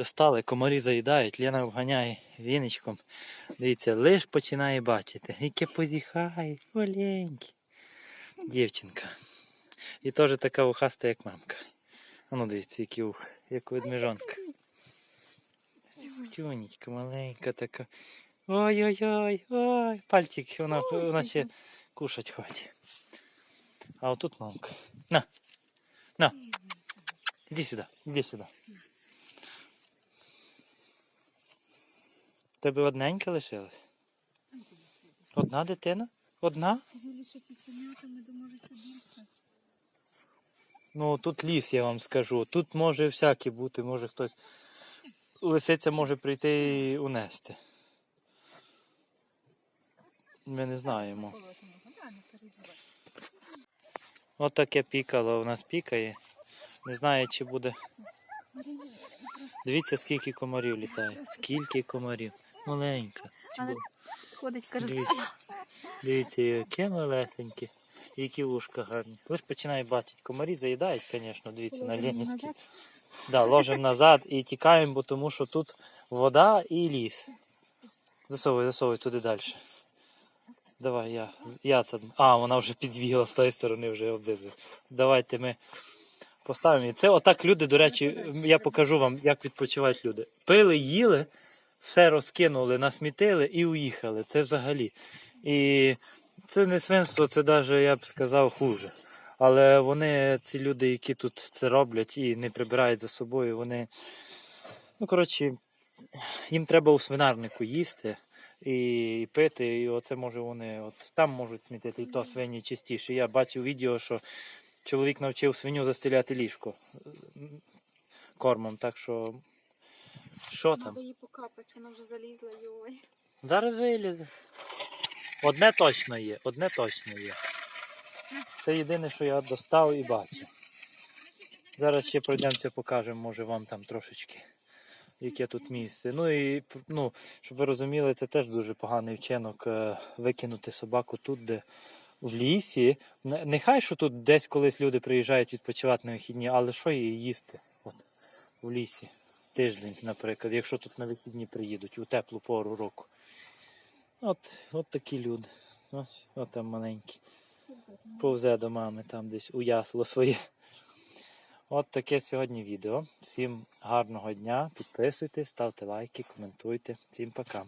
достали, комарі заїдають, Лена вганяє віничком. Дивіться, лиш починає бачити. Яке позіхає, маленький. Дівчинка. І теж така ухаста, як мамка. А ну дивіться, які ух, як ведмежонка. Тюнечка маленька така. Ой-ой-ой, ой, пальчик, вона, вона ще кушать хоче. А отут мамка. На. На. Іди сюди, іди сюди. Тебе одненька лишилась? Одна дитина? Одна? Ну тут ліс, я вам скажу. Тут може всяке бути, може хтось. Лисиця може прийти і унести. Ми не знаємо. От таке пікало у нас пікає. Не знаю, чи буде. Дивіться, скільки комарів літає. Скільки комарів. Маленька. Але- Ходить, каже, Дивіться. Дивіться, яке малесеньке. І Які вушка гарні. Лиш починає бачити. Комарі заїдають, звісно, дивіться, на Ленінській. Да, ложимо назад і тікаємо, бо тому що тут вода і ліс. Засовуй, засовуй туди далі. Давай, я. я там. А, вона вже підбігла з тої сторони, вже облизує. Давайте ми поставимо. її. Це отак люди, до речі, я покажу вам, як відпочивають люди. Пили, їли, все розкинули, насмітили і уїхали. Це взагалі. І це не свинство, це навіть, я б сказав, хуже. Але вони, ці люди, які тут це роблять і не прибирають за собою, вони. Ну, коротше, їм треба у свинарнику їсти і пити, і оце може вони от там можуть смітити, і то свині частіше. Я бачив відео, що чоловік навчив свиню застеляти ліжко кормом, так що. Що там? Треба її покапати, вона вже залізла, йой. Зараз вилізе. Одне точно є, одне точно є. Це єдине, що я достав і бачу. Зараз ще пройдемося, покажемо, може вам там трошечки, яке тут місце. Ну і ну, щоб ви розуміли, це теж дуже поганий вчинок е, викинути собаку тут, де в лісі. Нехай що тут десь колись люди приїжджають відпочивати на вихідні, але що її їсти? От, в лісі. Тиждень, наприклад, якщо тут на вихідні приїдуть у теплу пору року. От, от такі люди. Ось, от там маленькі. Повзе до мами там десь у ясло своє. От таке сьогодні відео. Всім гарного дня. Підписуйтесь, ставте лайки, коментуйте. Всім пока.